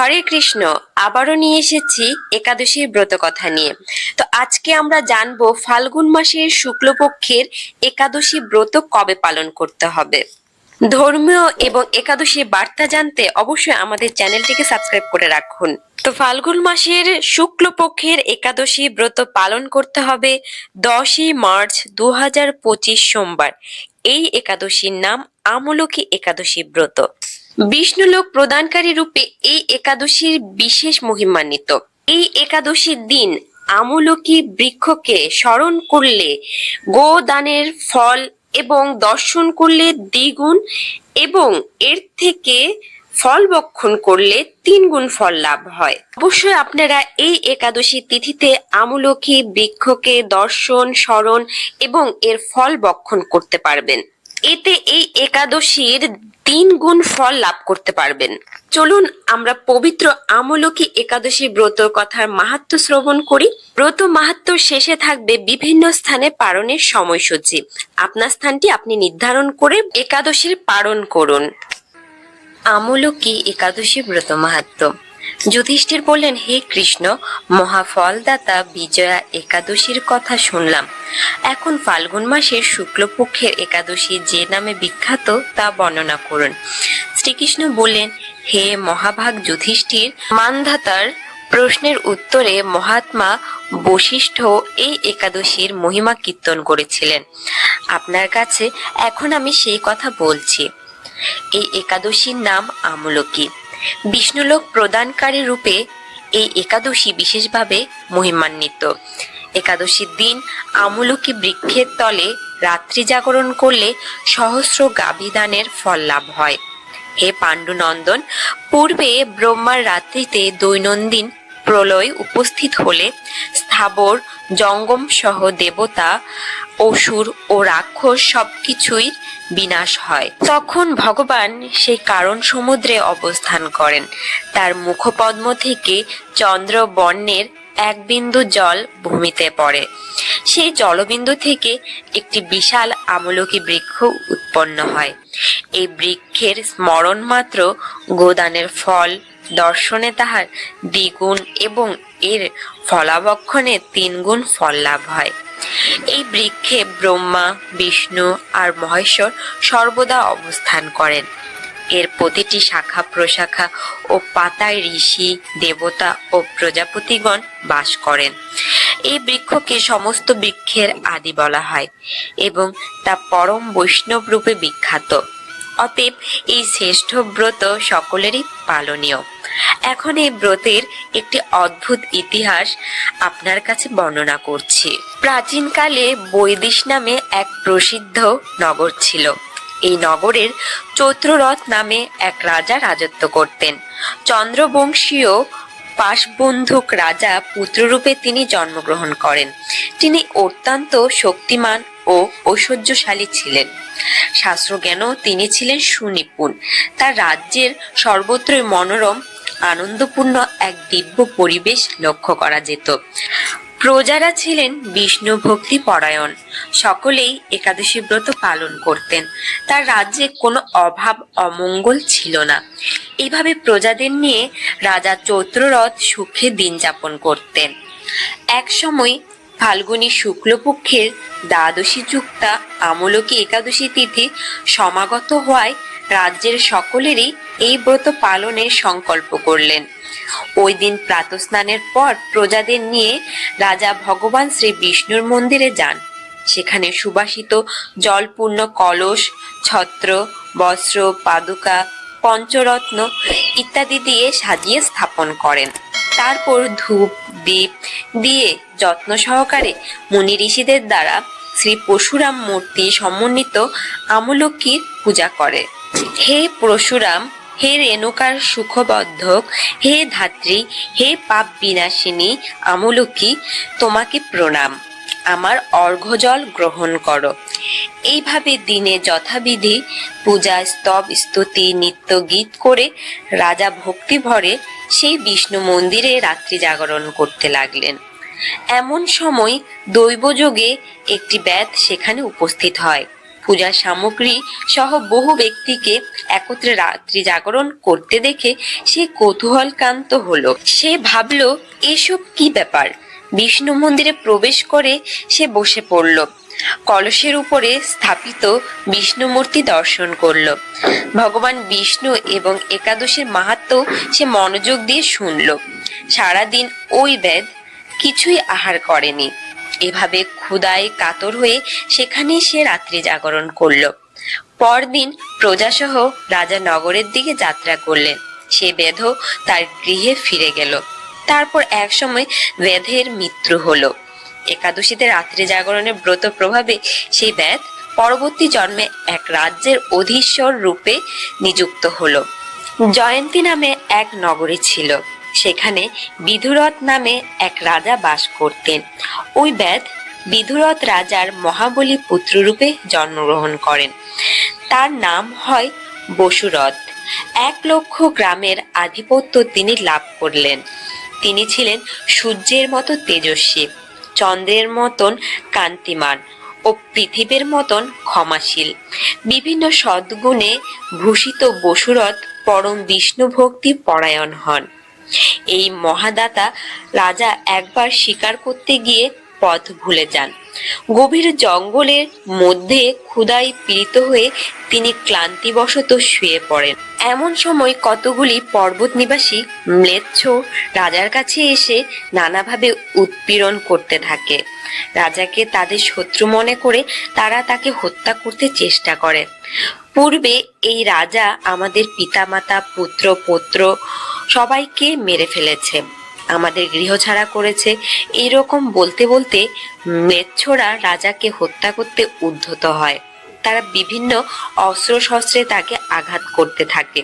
হরে কৃষ্ণ, আবারও নিয়ে এসেছি একাদশীর ব্রত কথা নিয়ে। তো আজকে আমরা জানব ফাল্গুন মাসের শুক্লপক্ষের একাদশী ব্রত কবে পালন করতে হবে। ধর্মীয় এবং একাদশী বার্তা জানতে অবশ্যই আমাদের চ্যানেলটিকে সাবস্ক্রাইব করে রাখুন। তো ফাল্গুন মাসের শুক্লপক্ষের একাদশী ব্রত পালন করতে হবে দশই মার্চ দু হাজার পঁচিশ সোমবার। এই একাদশীর নাম আমলকি একাদশী ব্রত। বিষ্ণুলোক প্রদানকারী রূপে এই একাদশীর বিশেষ মহিমান্বিত। এই একাদশীর দিন আমলকি বৃক্ষকে স্মরণ করলে, গোদানের ফল এবং দর্শন করলে দ্বিগুণ এবং এর থেকে ফল বক্ষণ করলে তিন গুণ ফল লাভ হয়। অবশ্যই আপনারা এই একাদশী তিথিতে আমলকি বৃক্ষকে দর্শন, স্মরণ এবং এর ফল বক্ষণ করতে পারবেন। এতে এই একাদশীর তিন গুণ ফল লাভ করতে পারবেন। চলুন আমরা পবিত্র আমলকি একাদশী ব্রতর কথার মাহাত্ম শ্রবণ করি। ব্রত মাহাত্ম শেষে থাকবে বিভিন্ন স্থানে পারণের সময়সূচি। আপনার স্থানটি আপনি নির্ধারণ করে একাদশীর পালন করুন। আমলকি একাদশী ব্রত মাহাত্ম। যুধিষ্ঠির বললেন, হে কৃষ্ণ, মহাফলদাতা বিজয়া একাদশীর কথা শুনলাম। এখন ফাল্গুন মাসের শুক্লপক্ষের একাদশী যে নামে বিখ্যাত তা বর্ণনা করুন। শ্রীকৃষ্ণ বললেন, হে মহাভাগ যুধিষ্ঠির, মানধাতার প্রশ্নের উত্তরে মহাত্মা বশিষ্ঠ এই একাদশীর মহিমা কীর্তন করেছিলেন। আপনার কাছে এখন আমি সেই কথা বলছি। এই একাদশীর নাম আমলকি। বিষ্ণুলোক প্রদানকারী রূপে এই একাদশী বিশেষভাবে মহিমান্বিত। একাদশীর দিন আমুলকি বৃক্ষের তলে রাত্রি জাগরণ করলে সহস্র গাভিদানের ফল লাভ হয়। হে পাণ্ডুনন্দন, পূর্বে ব্রহ্মার রাত্রিতে দৈনন্দিন প্রলয় উপস্থিত হলে স্থাবর জঙ্গম সহ দেবতা, অসুর ও রাক্ষস সবকিছুই বিনাশ হয়। তখন ভগবান সেই কারণ সমুদ্রে অবস্থান করেন। তার মুখপদ্ম থেকে চন্দ্র বর্ণের এক বিন্দু জল ভূমিতে পড়ে। সেই জলবিন্দু থেকে একটি বিশাল আমলকি বৃক্ষ উৎপন্ন হয়। এই বৃক্ষের স্মরণ মাত্র গোদানের ফল, দর্শনে তাহার দ্বিগুণ এবং এর ফলাবক্ষণে তিনগুণ ফল লাভ হয়। এই বৃক্ষে ব্রহ্মা, বিষ্ণু আর মহেশ্বর সর্বদা অবস্থান করেন। এর প্রতিটি শাখা প্রশাখা ও পাতায় ঋষি, দেবতা ও প্রজাপতিগণ বাস করেন। এই বৃক্ষকে সমস্ত বৃক্ষের আদি বলা হয় এবং তা পরম বৈষ্ণব রূপে বিখ্যাত। অতএব এই শ্রেষ্ঠ ব্রত সকলেরই পালনীয়। এখন এই ব্রতের একটি অদ্ভুত ইতিহাস আপনার কাছে বর্ণনা করছি। প্রাচীনকালে বৈদিশ নামে এক প্রসিদ্ধ নগর ছিল। এই নগরের চৈত্ররথ নামে এক রাজা রাজত্ব করতেন। চন্দ্রবংশীয় পাশবন্ধুক রাজা পুত্ররূপে তিনি জন্মগ্রহণ করেন। তিনি অত্যন্ত শক্তিমান ও ঐশ্বর্যশালী ছিলেন। শাস্ত্রজ্ঞানও তিনি ছিলেন সুনিপুণ। তার রাজ্যের সর্বত্রই মনোরম আনন্দপূর্ণ এক দিব্য পরিবেশ লক্ষ্য করা যেত। প্রজারা ছিলেন বিষ্ণু ভক্তি পরায়ণ। সকলেই একাদশী ব্রত পালন করতেন। তার রাজ্যে কোনো অভাব অমঙ্গল ছিল না। এইভাবে প্রজাদের নিয়ে রাজা চৈত্ররথ সুখে দিন যাপন করতেন। এক সময় ফাল্গুনী শুক্লপক্ষের দ্বাদশী যুক্তা আমলকি একাদশী তিথি সমাগত হওয়ায় রাজ্যের সকলেরই এই ব্রত পালনের সংকল্প করলেন। ওই দিন প্রাতস্নানের পর প্রজাদের নিয়ে রাজা ভগবান শ্রী বিষ্ণুর মন্দিরে যান। সেখানে সুবাসিত জলপূর্ণ কলস, ছত্র, বস্ত্র, পাদুকা, পঞ্চরত্ন ইত্যাদি দিয়ে সাজিয়ে স্থাপন করেন। তারপর ধূপ দ্বীপ দিয়ে যত্ন সহকারে মুনি ঋষিদের দ্বারা শ্রী পরশুরাম মূর্তি সমন্বিত আমলক্ষীর পূজা করে। হে পরশুরাম, হে রেণুকার সুখবদ্ধক হে ধাত্রী, হে পাপ বিনাশিনী, আমলকি, তোমাকে প্রণাম। আমার অর্ঘ্যজল গ্রহণ করো। এইভাবে দিনে যথাবিধি পূজা, স্তব, স্তুতি, নিত্য গীত করে রাজা ভক্তি ভরে সেই বিষ্ণু মন্দিরে রাত্রি জাগরণ করতে লাগলেন। এমন সময় দৈবযোগে একটি ব্যাধ সেখানে উপস্থিত হয়। পূজার সামগ্রী সহ বহু ব্যক্তিকে একত্রে রাত্রি জাগরণ করতে দেখে সে কৌতূহলকান্ত হলো। সে ভাবলো, এসব কি ব্যাপার? বিষ্ণু মন্দিরে প্রবেশ করে সে বসে পড়ল। কলসের উপরে স্থাপিত বিষ্ণু মূর্তি দর্শন করল। ভগবান বিষ্ণু এবং একাদশীর মাহাত্ম সে মনোযোগ দিয়ে শুনল। সারাদিন ওই বেদ কিছুই আহার করেনি। এভাবে ক্ষুদায় কাতর হয়ে সেখানেই সে রাত্রি জাগরণ করল। পরদিন প্রজাসহ রাজা নগরের দিকে যাত্রা করলেন। সে বেধ তার গৃহে ফিরে গেল। তারপর এক সময় বেধের মৃত্যু হলো। একাদশীতে রাত্রি জাগরণের ব্রত প্রভাবে সেই বেদ পরবর্তী জন্মে এক রাজ্যের অধীশ্বর রূপে নিযুক্ত হলো। জয়ন্তী নামে এক নগরী ছিল। সেখানে বিধুরথ নামে এক রাজা বাস করতেন। ওই বেদ বিধুরথ রাজার মহাবলী পুত্ররূপে জন্মগ্রহণ করেন। তার নাম হয় বসুরথ। এক লক্ষ গ্রামের আধিপত্য তিনি লাভ করলেন। তিনি ছিলেন সূর্যের মতো তেজস্বী, চন্দ্রের মতন কান্তিমান ও পৃথিবীর মতন ক্ষমাশীল। বিভিন্ন সদ্গুণে ভূষিত বসুরথ পরম বিষ্ণু ভক্তি পরায়ণ হন। এই মহাদাতা রাজা একবার শিকার করতে গিয়ে পথ ভুলে যান। গভীর জঙ্গলের মধ্যে ক্ষুদায় পীড়িত হয়ে তিনি ক্লান্তিবশত শুয়ে পড়েন। এমন সময় কতগুলি পর্বত নিবাসী ম্লেচ্ছ রাজার কাছে এসে নানাভাবে উৎপীড়ন করতে থাকে। রাজাকে তাদের শত্রু মনে করে তারা তাকে হত্যা করতে চেষ্টা করে। পূর্বে এই রাজা আমাদের পিতামাতা, পুত্র, পৌত্র সবাইকে মেরে ফেলেছে। আমাদের গৃহ ছাড়া করেছে। এরকম বলতে বলতে মেচ্ছরা রাজাকে হত্যা করতে উদ্ধত হয়। তারা বিভিন্ন অস্ত্র শস্ত্রে তাকে আঘাত করতে থাকে।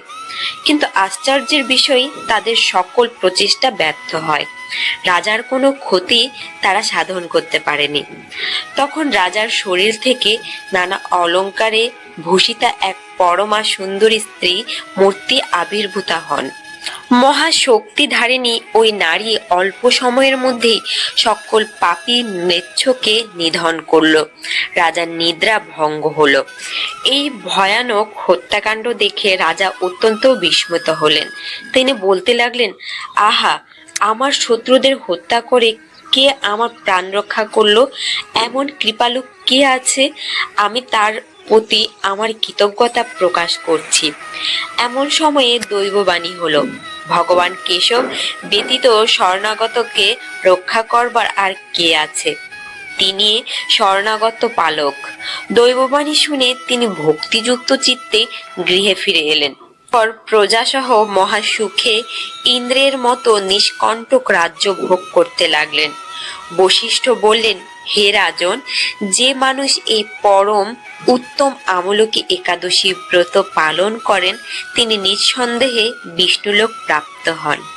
কিন্তু আশ্চর্যের বিষয়, তাদের সকল প্রচেষ্টা ব্যর্থ হয়। রাজার কোনো ক্ষতি তারা সাধন করতে পারেনি। তখন রাজার শরীর থেকে নানা অলংকারে ভূষিতা এক পরমা সুন্দরী স্ত্রী মূর্তি আবির্ভূতা হন। মহাশক্তিধারিণী ওই নারী অল্প সময়ের মধ্যেই সকল পাপী মেচ্ছকে নিধন করল। রাজার নিদ্রা ভঙ্গ হলো। এই ভয়ানক হত্যাকাণ্ড দেখে রাজা অত্যন্ত বিস্মিত হলেন। তিনি বলতে লাগলেন, আহা, আমার শত্রুদের হত্যা করে কে আমার প্রাণ রক্ষা করল? এমন কৃপালু কে আছে? আমি তার প্রতি আমার কৃতজ্ঞতা প্রকাশ করছি। এমন সময়ে দৈববাণী হলো, ভগবান কেশব, ব্যতীত শরণাগতকে রক্ষা করবার আর কে আছে? তিনি শরণাগত পালক। দৈববাণী শুনে তিনি ভক্তিযুক্ত চিত্তে গৃহে ফিরে এলেন। পর প্রজাসহ মহাসুখে ইন্দ্রের মতো নিষ্কণ্টক রাজ্য ভোগ করতে লাগলেন। বশিষ্ঠ বললেন, হে রাজন, যে মানুষ এই পরম, উত্তম আমলকি একাদশী ব্রত পালন করেন, তিনি নিঃসন্দেহে বিষ্ণুলোক প্রাপ্ত হন।